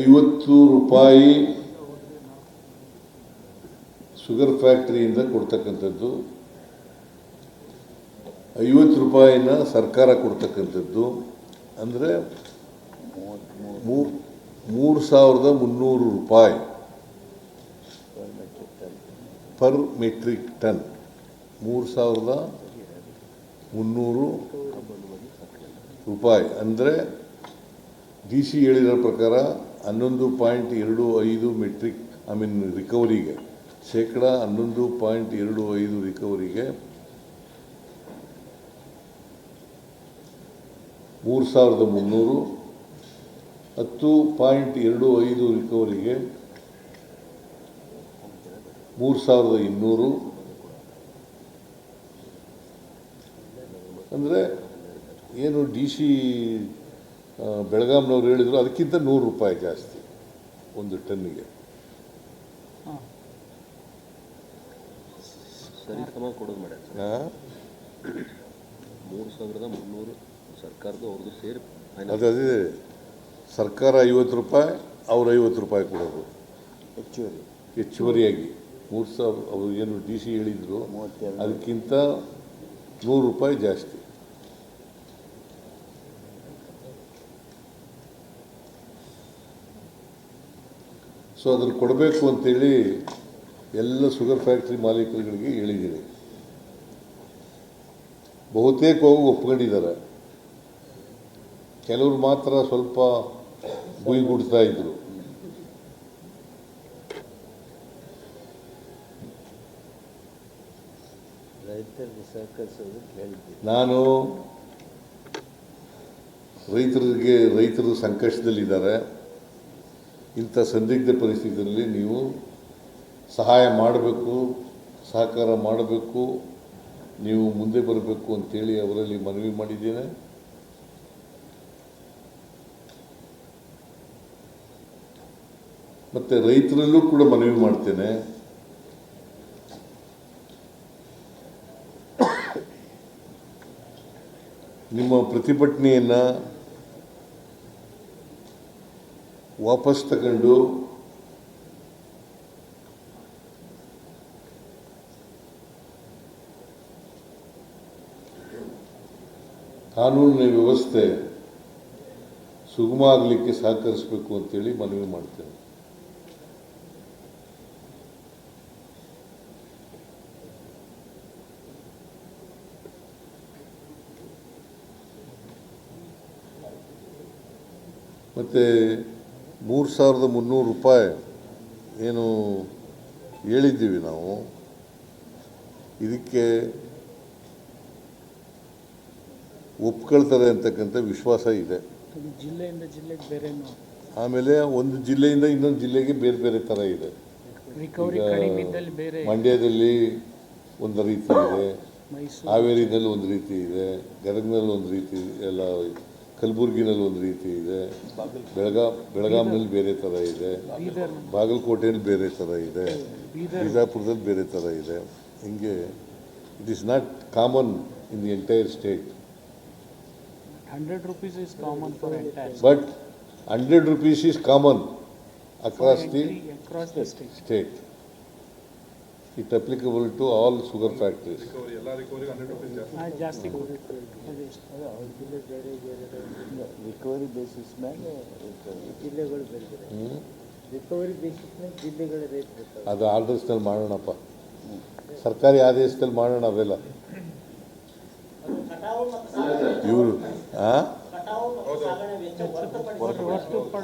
ಐವತ್ತು ರೂಪಾಯಿ ಶುಗರ್ ಫ್ಯಾಕ್ಟ್ರಿಯಿಂದ ಕೊಡ್ತಕ್ಕಂಥದ್ದು. ಐವತ್ತು ರೂಪಾಯಿನ ಸರ್ಕಾರ ಕೊಡ್ತಕ್ಕಂಥದ್ದು. ಅಂದರೆ ಮೂರು ಸಾವಿರದ ಮುನ್ನೂರು ರೂಪಾಯಿ ಪರ್ ಮೆಟ್ರಿಕ್ ಟನ್ ಮೂರು ಸಾವಿರದ ಮುನ್ನೂರು ರೂಪಾಯಿ. ಅಂದರೆ ಡಿ ಸಿ ಹೇಳಿರೋ ಪ್ರಕಾರ ಹನ್ನೊಂದು ಪಾಯಿಂಟ್ ಎರಡು ಐದು ಮೆಟ್ರಿಕ್ ಐ ಮೀನ್ ರಿಕವರಿಗೆ ಶೇಕಡ ಹನ್ನೊಂದು ಪಾಯಿಂಟ್ ಎರಡು ಐದು ರಿಕವರಿಗೆ ಮೂರು ಸಾವಿರದ ಮುನ್ನೂರು, ಹತ್ತು ಪಾಯಿಂಟ್ ಎರಡು ಐದು ರಿಕವರಿಗೆ ಮೂರು ಸಾವಿರದ ಇನ್ನೂರು. ಅಂದರೆ ಏನು ಡಿ ಸಿ ಬೆಳಗಾಂನವ್ರು ಹೇಳಿದ್ರು ಅದಕ್ಕಿಂತ ನೂರು ರೂಪಾಯಿ ಜಾಸ್ತಿ ಒಂದು ಟನ್ನಿಗೆ. ಸರಿ ಸಮ ಕೊಡೋದು ಮಾಡ್ಯಾರ? ಮೂರು ಸಾವಿರದ ಮುನ್ನೂರು ಸರ್ಕಾರದ ಅವ್ರದ್ದು ಸೇರಿ ಫೈನಲ್ ಅದು ಅದೇ ಸರ್ಕಾರ ಐವತ್ತು ರೂಪಾಯಿ ಅವ್ರು ಐವತ್ತು ರೂಪಾಯಿ ಕೊಡೋದು. ಹೆಚ್ಚುವರಿ. ಹೆಚ್ಚುವರಿಯಾಗಿ. ಮೂರು ಸಾವಿರ ಅವರು ಏನು ಡಿ ಸಿ ಹೇಳಿದರು. ಅದಕ್ಕಿಂತ ನೂರು ರೂಪಾಯಿ ಜಾಸ್ತಿ. ಸೊ ಅದನ್ನು ಕೊಡಬೇಕು ಅಂತೇಳಿ ಎಲ್ಲ ಶುಗರ್ ಫ್ಯಾಕ್ಟ್ರಿ ಮಾಲೀಕರುಗಳಿಗೆ ಹೇಳಿದ್ದೀನಿ. ಬಹುತೇಕ ಹೋಗಿ ಒಪ್ಕೊಂಡಿದ್ದಾರೆ. ಕೆಲವರು ಮಾತ್ರ ಸ್ವಲ್ಪ ಗುಯ್ಗುಡ್ತಾ ಇದ್ರು. ನಾನು ರೈತರಿಗೆ ರೈತರು ಸಂಕಷ್ಟದಲ್ಲಿದ್ದಾರೆ. ಇಂಥ ಸಂದಿಗ್ಧ ಪರಿಸ್ಥಿತಿಯಲ್ಲಿ ನೀವು ಸಹಾಯ ಮಾಡಬೇಕು, ಸಹಕಾರ ಮಾಡಬೇಕು, ನೀವು ಮುಂದೆ ಬರಬೇಕು ಅಂತೇಳಿ ಅವರಲ್ಲಿ ಮನವಿ ಮಾಡಿದ್ದೇನೆ. ಮತ್ತು ರೈತರಲ್ಲೂ ಕೂಡ ಮನವಿ ಮಾಡ್ತೇನೆ. ನಿಮ್ಮ ಪ್ರತಿಭಟನೆಯನ್ನು ವಾಪಸ್ ತಗೊಂಡು ಕಾನೂನಿನ ವ್ಯವಸ್ಥೆ ಸುಗಮ ಆಗಲಿಕ್ಕೆ ಸಹಕರಿಸಬೇಕು ಅಂತೇಳಿ ಮನವಿ ಮಾಡ್ತೇನೆ. ಮತ್ತು ಮೂರು ಸಾವಿರದ ಮುನ್ನೂರು ರೂಪಾಯಿ ಏನು ಹೇಳಿದ್ದೀವಿ ನಾವು. ಇದಕ್ಕೆ ಒಪ್ಕೊಳ್ತಾರೆ ಅಂತಕ್ಕಂಥ ವಿಶ್ವಾಸ ಇದೆ. ಜಿಲ್ಲೆಯಿಂದ ಜಿಲ್ಲೆಗೆ ಬೇರೆ ಆಮೇಲೆ ಒಂದು ಜಿಲ್ಲೆಯಿಂದ ಇನ್ನೊಂದು ಜಿಲ್ಲೆಗೆ ಬೇರೆ ಬೇರೆ ಥರ ಇದೆ. ಮಂಡ್ಯದಲ್ಲಿ ಒಂದು ರೀತಿ ಇದೆ. ಹಾವೇರಿನಲ್ಲಿ ಒಂದು ರೀತಿ ಇದೆ. ಗದಗ್ನಲ್ಲಿ ಒಂದು ರೀತಿ ಎಲ್ಲ ಕಲಬುರ್ಗಿನಲ್ಲಿ ಒಂದು ರೀತಿ ಇದೆ. ಬೆಳಗಾ ಬೆಳಗಾಂನಲ್ಲಿ ಬೇರೆ ಥರ ಇದೆ. ಬಾಗಲಕೋಟೆಯಲ್ಲಿ ಬೇರೆ ಥರ ಇದೆ. ಬಿಜಾಪುರದಲ್ಲಿ ಬೇರೆ ಥರ ಇದೆ. ಹಿಂಗೆ it is not common in the entire state hundred rupees is common for but hundred rupees is common across the across the state state it applicable to all sugar factories recovery basis ಮೇಲೆ ಜಿಲ್ಲೆಗಳು recovery basis ಮೇಲೆ ಜಿಲ್ಲೆಗಳ rate ಅದು ಆರ್ಡರ್ಸ್ನಲ್ಲಿ ಮಾಡೋಣಪ್ಪ. ಸರ್ಕಾರಿ ಆದೇಶದಲ್ಲಿ ಮಾಡೋಣ ಅವೆಲ್ಲ. ಇವರು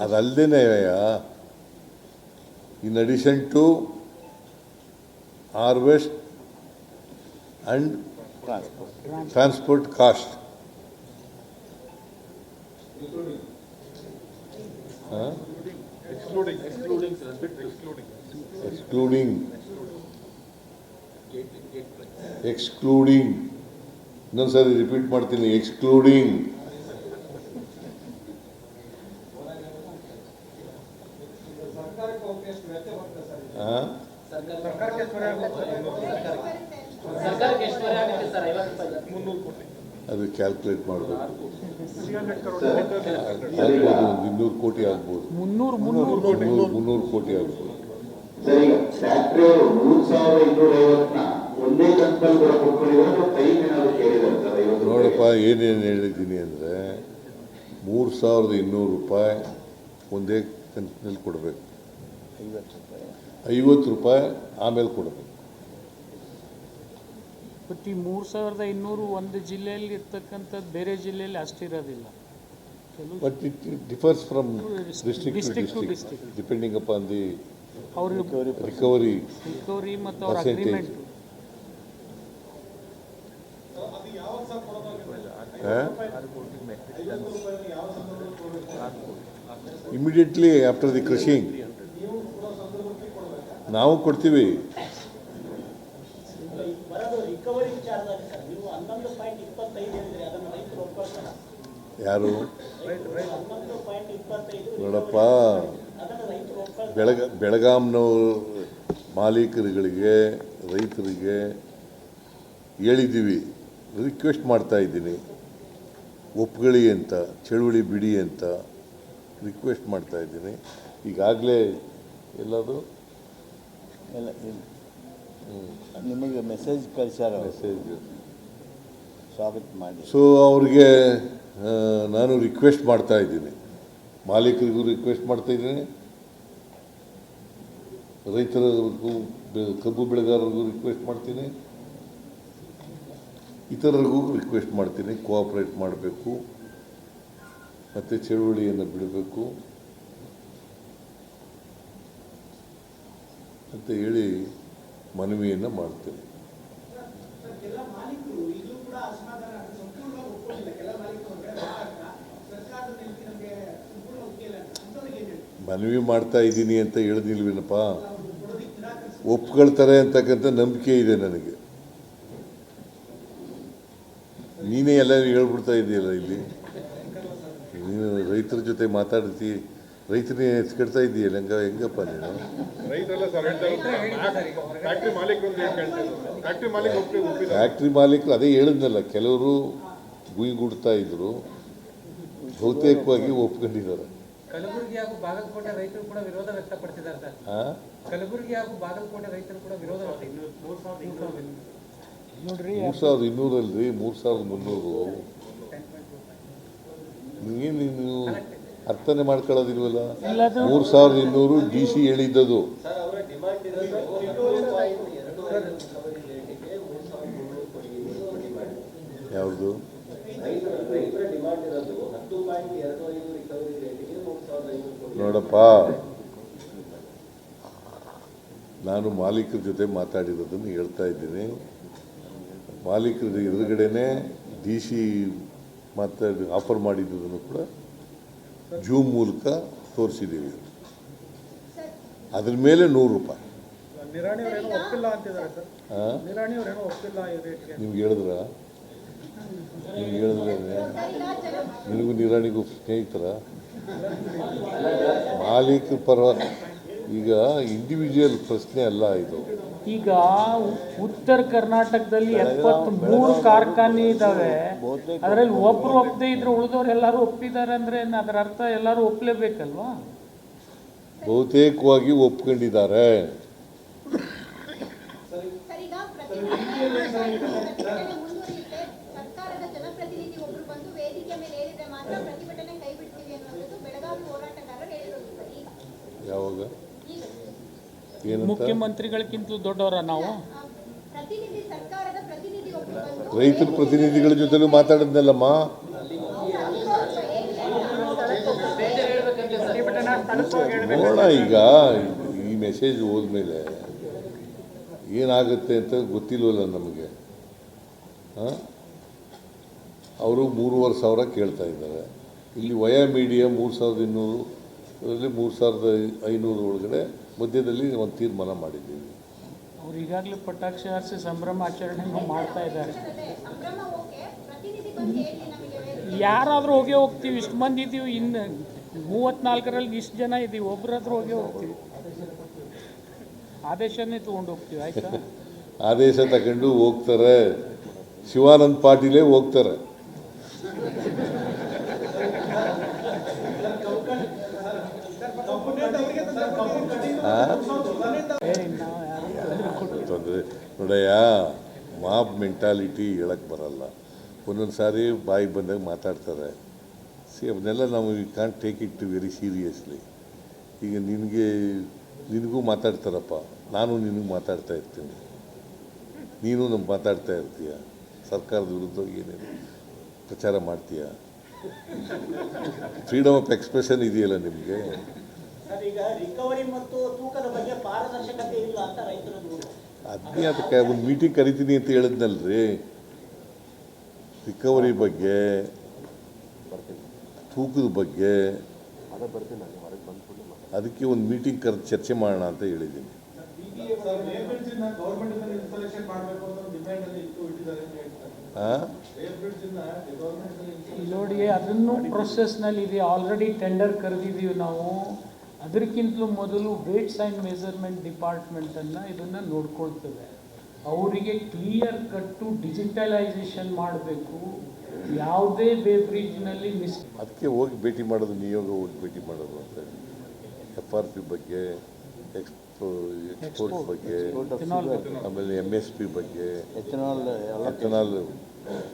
ಅದಲ್ಲದೆ in addition to harvest and transport cost excluding excluding ಇನ್ನೊಂದ್ಸರಿ ರಿಪೀಟ್ ಮಾಡ್ತೀನಿ ಎಕ್ಸ್ಕ್ಲೂಡಿಂಗ್ Excluding ಅದು ಕ್ಯಾಲ್ಕುಲೇಟ್ ಮಾಡಬೇಕು. ಆಗ್ಬೋದು. ಒಂದು ಇನ್ನೂರು ಕೋಟಿ. ಆಗ್ಬೋದು ಮುನ್ನೂರು ಮುನ್ನೂರು ಕೋಟಿ ಆಗ್ಬೋದು. ಸರಿ ಫ್ಯಾಕ್ಟ್ರಿ ಅವರು ಮೂರ್ ಸಾವಿರದ ಇನ್ನೂರ ಐವತ್ತನ್ನ ಒಂದೇ ಕಂತಲ್ಲಿ ಕೂಡ ಕೊಟ್ಕೊಂಡಿದ್ದಾರೆ ಟೈಮ್ ಏನಾದ್ರು ಕೇಳಿದ್ದಾರೆ ಸರ್ ಐವತ್ತು ನೋಡಪ್ಪ ಏನೇನು ಹೇಳಿದ್ದೀನಿ ಅಂದರೆ ಮೂರು ಸಾವಿರದ ಇನ್ನೂರು ರೂಪಾಯಿ ಒಂದೇ ಕಂತಿನಲ್ಲಿ ಕೊಡಬೇಕು. ಐವತ್ತು ರೂಪಾಯಿ ಆಮೇಲೆ ಕೊಡಬೇಕು. ಬಟ್ ಈ ಮೂರು ಸಾವಿರದ ಇನ್ನೂರು ಒಂದು ಜಿಲ್ಲೆಯಲ್ಲಿ ಇರ್ತಕ್ಕಂಥದ್ದು ಬೇರೆ ಜಿಲ್ಲೆಯಲ್ಲಿ ಅಷ್ಟಿರೋದಿಲ್ಲ but it differs from district to district. Depending upon the ಅವ್ರ ರಿಕವರಿ ರಿಕವರಿ ಮತ್ತು ಅವ್ರ. Agreement immediately after the crushing ನಾವು ಕೊಡ್ತೀವಿ ರಿಕವರಿ ವಿಚಾರದಾಗ ಸರ್ ನೀವು ಹನ್ನೊಂದು ಪಾಯಿಂಟ್ ಇಪ್ಪತ್ತೈದು ಹೇಳಿದ್ರೆ ಅದನ್ನು ರೈತರು ಕೊಡ್ತೀವಿ. ಯಾರು? ನೋಡಪ್ಪ. ಬೆಳಗ, ಬೆಳಗಾಂನವರು ಮಾಲೀಕರುಗಳಿಗೆ, ರೈತರಿಗೆ ಹೇಳಿದ್ದೀವಿ. ರಿಕ್ವೆಸ್ಟ್ ಮಾಡ್ತಾ ಇದ್ದೀನಿ. ಒಪ್ಕೊಳ್ಳಿ ಅಂತ, ಚಳುವಳಿ ಬಿಡಿ ಅಂತ ರಿಕ್ವೆಸ್ಟ್ ಮಾಡ್ತಾ ಇದ್ದೀನಿ. ಈಗಾಗಲೇ ಎಲ್ಲದು ಎಲ್ಲ. ನಿಮಗೆ ಮೆಸೇಜ್ ಕಳಿಸ್ಯಾರ ಮೆಸೇಜ್ ಸ್ವಾಗತ ಮಾಡಿ. ಸೊ ಅವ್ರಿಗೆ ನಾನು ರಿಕ್ವೆಸ್ಟ್ ಮಾಡ್ತಾ ಇದ್ದೀನಿ. ಮಾಲೀಕರಿಗೂ ರಿಕ್ವೆಸ್ಟ್ ಮಾಡ್ತಾ ಇದ್ದೀನಿ. ರೈತರಿಗೂ ಕಬ್ಬು ಬೆಳೆಗಾರರಿಗೂ ರಿಕ್ವೆಸ್ಟ್ ಮಾಡ್ತೀನಿ. ಇತರರಿಗೂ ರಿಕ್ವೆಸ್ಟ್ ಮಾಡ್ತೀನಿ. ಕೋಆಪ್ರೇಟ್ ಮಾಡಬೇಕು. ಮತ್ತು ಚಳುವಳಿಯನ್ನು ಬಿಡಬೇಕು ಅಂತ ಹೇಳಿ ಮನವಿಯನ್ನು ಮಾಡ್ತೇನೆ ಕೆಲ ಮಾಲೀಕರು ಈಗಲೂ ಕೂಡ ಅಸಮಾಧಾನ ಸಂಪೂರ್ಣವಾಗಿ ಒಪ್ಕೊಂಡಿಲ್ಲ ಕೆಲ ಮಾಲೀಕರು ಹೊರಗಡೆ ಮಾತಾಡ್ತಾ ಸರ್ಕಾರದ ನೀತಿ ನಮಗೆ ಸಂಪೂರ್ಣ ಒಪ್ಪಿಲ್ಲ ಹೇಳಿ ಮನವಿಯನ್ನು ಮಾಡ್ತೇನೆ. ಮನವಿ ಮಾಡ್ತಾ ಇದ್ದೀನಿ ಅಂತ ಹೇಳ್ದಿಲ್ವೇನಪ್ಪ ಒಪ್ಕೊಳ್ತಾರೆ ಅಂತಕ್ಕಂಥ ನಂಬಿಕೆ ಇದೆ ನನಗೆ. ನೀನೇ ಎಲ್ಲ ಹೇಳ್ಬಿಡ್ತಾ ಇದೆಯಲ್ಲ ಇಲ್ಲಿ? ನೀನು ರೈತರ ಜೊತೆ ಮಾತಾಡ್ತಿ. ರೈತನೇ ಕಟ್ತಾ ಇದೆಯಲ್ಲ ಹೆಂಗ ಹೆಂಗಪ್ಪ ನೀನು? ರೈತರೆಲ್ಲ ಸರ್ ಹೇಳ್ತಾರೆ ಫ್ಯಾಕ್ಟ್ರಿ ಮಾಲೀಕರು ಅದೇ ಹೇಳಿದ್ನಲ್ಲ ಕೆಲವರು ಗುಯ್ಗುಡ್ತಾ ಇದ್ರು ಬಹುತೇಕವಾಗಿ ಒಪ್ಕೊಂಡಿದ್ದಾರೆ. ಕಲಬುರಗಿ ಹಾಗೂ ಬಾಗಲಕೋಟೆ ರೈತರು ಕೂಡ ವಿರೋಧ ವ್ಯಕ್ತಪಡಿಸಿದ್ದಾರೆ ಸರ್. ಆ? ಕಲಬುರಗಿ ಹಾಗೂ ಬಾಗಲಕೋಟೆ ರೈತರು ಕೂಡ ವಿರೋಧ ನೋಡ್ರಿ ಮೂರು ಸಾವಿರದ ಇನ್ನೂರಲ್ರಿ ಮೂರು ಸಾವಿರದ ಮುನ್ನೂರು. ಏನು ನೀವು ಅರ್ಥನೇ ಮಾಡ್ಕೊಳ್ಳೋದಿಲ್ವಲ್ಲ? ಮೂರು ಸಾವಿರದ ಇನ್ನೂರು ಡಿ ಸಿ ಹೇಳಿದ್ದದು. ಯಾವುದು? ನೋಡಪ್ಪ. ನಾನು ಮಾಲೀಕರ ಜೊತೆ ಮಾತಾಡಿರೋದನ್ನು ಹೇಳ್ತಾ ಇದ್ದೀನಿ. ಮಾಲೀಕರ ಎದುರುಗಡೆನೆ ಡಿ ಸಿ ಮಾತಾಡಿ ಆಫರ್ ಮಾಡಿದ್ದನ್ನು ಕೂಡ ಜೂಮ್ ಮೂಲಕ ತೋರಿಸಿದ್ದೀವಿ. ಅದ್ರ ಮೇಲೆ ನೂರು ರೂಪಾಯಿ. ನಿಮ್ಗೆ ಹೇಳಿದ್ರ? ನಿಮ್ಗೆ ಹೇಳಿದ್ರೆ ನಿನಗೂ ನಿರಾಣಿಗೂ ಸ್ನೇಹಿತರ? ಮಾಲೀಕರ ಪರವಾಗಿ ಈಗ ಇಂಡಿವಿಜುವಲ್ ಪ್ರಶ್ನೆ ಅಲ್ಲ ಇದು. ಈಗ ಉತ್ತರ ಕರ್ನಾಟಕದಲ್ಲಿ ಎಪ್ಪತ್ತ್ ಮೂರು ಕಾರ್ಖಾನೆ ಇದಾವೆ. ಬಹುತೇಕ ಅದರಲ್ಲಿ ಒಬ್ರು ಒಪ್ಪದೇ ಇದ್ರೆ ಉಳಿದವ್ರು ಎಲ್ಲರೂ ಒಪ್ಪಿದ್ದಾರೆ ಅಂದ್ರೆ ಅದರ ಅರ್ಥ ಎಲ್ಲರೂ ಒಪ್ಲೇಬೇಕಲ್ವಾ? ಬಹುತೇಕವಾಗಿ ಒಪ್ಕೊಂಡಿದ್ದಾರೆ. ಸರ್ ಪ್ರತಿಭಟನೆ ಸರ್ಕಾರದ ಜನಪ್ರತಿನಿಧಿ ಒಬ್ರು ಬಂದು ವೇದಿಕೆ ಮೇಲೆ ಏರಿದ್ರೆ ಮಾತ್ರ ಪ್ರತಿಭಟನೆ ಕೈ ಬಿಡ್ತೀವಿ ಅನ್ನೋದು ಬೆಳಗಾವಿ ಹೋರಾಟಗಾರರು ಹೇಳಿರೋದು ಸರ್ ಯಾವಾಗ? ಏನಂತ? ದೊಡ್ಡವರ ನಾವು? ರೈತರ ಪ್ರತಿನಿಧಿಗಳ ಜೊತೆಲೂ ಮಾತಾಡಿದ್ನಲ್ಲಮ್ಮ? ನೋಡೋಣ ಈಗ ಈ ಮೆಸೇಜ್ ಹೋದ್ಮೇಲೆ ಏನಾಗುತ್ತೆ ಅಂತ ಗೊತ್ತಿಲ್ವಲ್ಲ ನಮಗೆ. ಅವರು ಮೂರುವರೆ ಸಾವಿರ ಕೇಳ್ತಾ ಇದ್ದಾರೆ. ಇಲ್ಲಿ ವಯಾ ಮೀಡಿಯಾ ಮೂರು ಸಾವಿರದ ಇನ್ನೂರು ಅದರಲ್ಲಿ ಮೂರು ಸಾವಿರದ ಐನೂರು ಒಳಗಡೆ ಮಧ್ಯದಲ್ಲಿ ಒಂದು ತೀರ್ಮಾನ ಮಾಡಿದ್ದೀವಿ. ಅವ್ರು ಈಗಾಗಲೇ ಪಟಾಕ್ಷಿ ಹಾರಿಸಿ ಸಂಭ್ರಮ ಆಚರಣೆ ಮಾಡ್ತಾ ಇದ್ದಾರೆ. ಯಾರಾದರೂ ಹೋಗಿ ಹೋಗ್ತೀವಿ ಇಷ್ಟು ಮಂದಿ ಇದ್ದೀವಿ ಇನ್ನು ಮೂವತ್ನಾಲ್ಕರಲ್ಲಿ ಇಷ್ಟು ಜನ ಇದ್ದೀವಿ ಒಬ್ಬರಾದ್ರೂ ಹೋಗಿ ಹೋಗ್ತೀವಿ. ಆದೇಶನೇ ತೊಗೊಂಡು ಹೋಗ್ತೀವಿ ಆಯ್ತಾ? ಆದೇಶ ತಗೊಂಡು ಹೋಗ್ತಾರೆ. ಶಿವಾನಂದ್ ಪಾಟೀಲೇ ಹೋಗ್ತಾರೆ. ತೊಂದರೆ ನೋಡಯ್ಯ ಮಾಬ್ ಮೆಂಟಾಲಿಟಿ ಹೇಳಕ್ಕೆ ಬರಲ್ಲ. ಒಂದೊಂದು ಸಾರಿ ಬಾಯಿಗೆ ಬಂದಾಗ ಮಾತಾಡ್ತಾರೆ. ಸಿ ಅದನ್ನೆಲ್ಲ ನಾವು we can't take it very seriously ಈಗ ನಿನಗೆ, ನಿನಗೂ ಮಾತಾಡ್ತಾರಪ್ಪ. ನಾನು ನಿನಗೂ ಮಾತಾಡ್ತಾ ಇರ್ತೀನಿ. ನೀನು ನಮ್ಮ ಮಾತಾಡ್ತಾ ಇರ್ತೀಯ. ಸರ್ಕಾರದ ವಿರುದ್ಧ ಏನೇನು ಪ್ರಚಾರ ಮಾಡ್ತೀಯ? ಫ್ರೀಡಮ್ ಆಫ್ ಎಕ್ಸ್ಪ್ರೆಷನ್ ಇದೆಯಲ್ಲ ನಿಮಗೆ? ಈಗ ರಿಕವರಿ ಮತ್ತು ತೂಕದ ಬಗ್ಗೆ ಪಾರದರ್ಶಕತೆ ಇಲ್ಲ ಅಂತ ರೈತರ ದೂರು ಅದನ್ನೇ ಅದಕ್ಕೆ ಒಂದು ಮೀಟಿಂಗ್ ಕರಿತೀನಿ ಅಂತ ಹೇಳಿದ್ನಲ್ರಿ. ರಿಕವರಿ ಬಗ್ಗೆ ತೂಕದ ಬಗ್ಗೆ ಅದೇ ಅದಕ್ಕೆ ಒಂದು ಮೀಟಿಂಗ್ ಕರೆದು ಚರ್ಚೆ ಮಾಡೋಣ ಅಂತ ಹೇಳಿದ್ದೀನಿ. ನೋಡಿ ಅದನ್ನು ಪ್ರೊಸೆಸ್ನಲ್ಲಿ ಇದೆ ಆಲ್ರೆಡಿ ಟೆಂಡರ್ ಕರೆದಿದ್ದೀವಿ ನಾವು. ಅದಕ್ಕಿಂತಲೂ ಮೊದಲು ವೇಟ್ಸ್ ಆ್ಯಂಡ್ ಮೆಜರ್ಮೆಂಟ್ ಡಿಪಾರ್ಟ್ಮೆಂಟನ್ನು ಇದನ್ನು ನೋಡ್ಕೊಳ್ತದೆ. ಅವರಿಗೆ ಕ್ಲಿಯರ್ ಕಟ್ಟು ಡಿಜಿಟಲೈಸೇಷನ್ ಮಾಡಬೇಕು. ಯಾವುದೇ ಬೇಬ್ರಿಜ್ನಲ್ಲಿ ಮಿಸ್ ಅದಕ್ಕೆ ಹೋಗಿ ಭೇಟಿ ಮಾಡೋದು ನಿಯೋಗ ಹೋಗಿ ಭೇಟಿ ಮಾಡೋದು ಅಂತ ಎಫ್ ಆರ್ ಪಿ ಬಗ್ಗೆ ಎಕ್ಸ್ಪೋ ಎಕ್ಸ್ಪೋರ್ಟ್ ಬಗ್ಗೆ ಆಮೇಲೆ ಎಂ ಎಸ್ ಪಿ ಬಗ್ಗೆ ಎಥನಾಲ್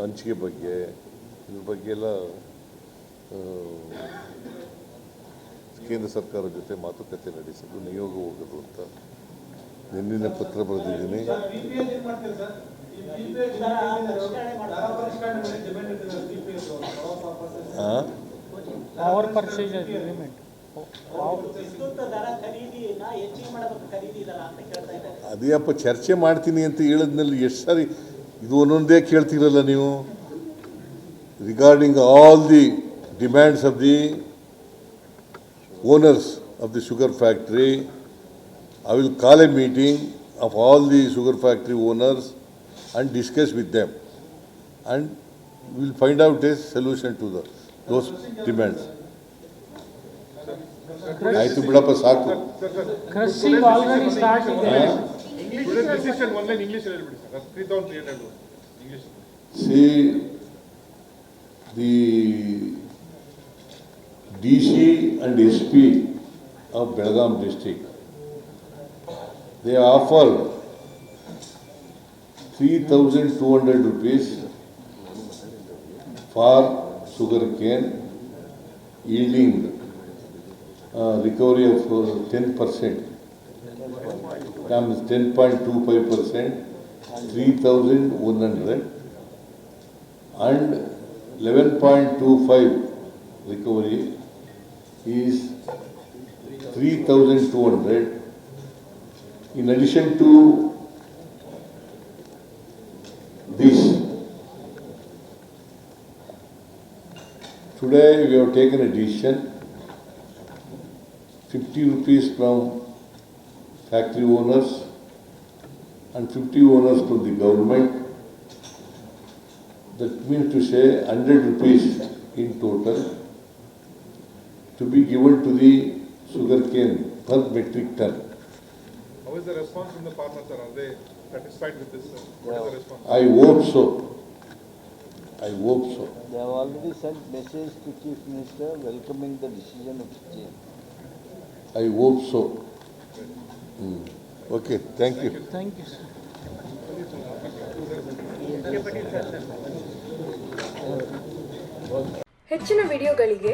ಹಂಚಿಕೆ ಬಗ್ಗೆ ಇದ್ರ ಬಗ್ಗೆ ಎಲ್ಲ ಕೇಂದ್ರ ಸರ್ಕಾರದ ಜೊತೆ ಮಾತುಕತೆ ನಡೆಸಲು ನಿಯೋಗ ಹೋಗಲು ಅಂತ ನಿನ್ನೆ ಪತ್ರ ಬರೆದಿದ್ದೀನಿ. ಅದೇಪ್ಪ ಚರ್ಚೆ ಮಾಡ್ತೀನಿ ಅಂತ ಹೇಳಿದ್ನಲ್ಲಿ ಎಷ್ಟು ಸಾರಿ ಇದು ಒಂದೊಂದೇ ಕೇಳ್ತೀರಲ್ಲ ನೀವು? Regarding all the demands of the owners of the sugar factory I will call a meeting of all the sugar factory owners and discuss with them and will find out a solution to the those demands ಆಯಿತು ಬಿಡಪ್ಪ ಸಾಕು ಕ್ರಸ್ಸಿಂಗ್ already start ಇದೆ English decision one line English ಹೇಳ್ಬಿಡಿ sir three thousand three hundred English See, the DC and SP of Belgaum district, they offered three thousand two hundred rupees for sugar cane yielding uh, recovery of ten percent. Comes ten point two five percent, three thousand one hundred and 11.25 recovery is 3,200. In addition to this, today we have taken a decision, 50 rupees from factory owners and 50 owners from the government that means to say hundred rupees in total to be given to the sugarcane per metric ton. How is the response from the farmers, sir? Are they satisfied with this? sir? What is the response? I hope so. I hope so. They have already sent message to Chief Minister welcoming the decision of chief. I hope so. Hmm. Okay, thank you. Thank you sir ಹೆಚ್ಚಿನ ವಿಡಿಯೋಗಳಿಗೆ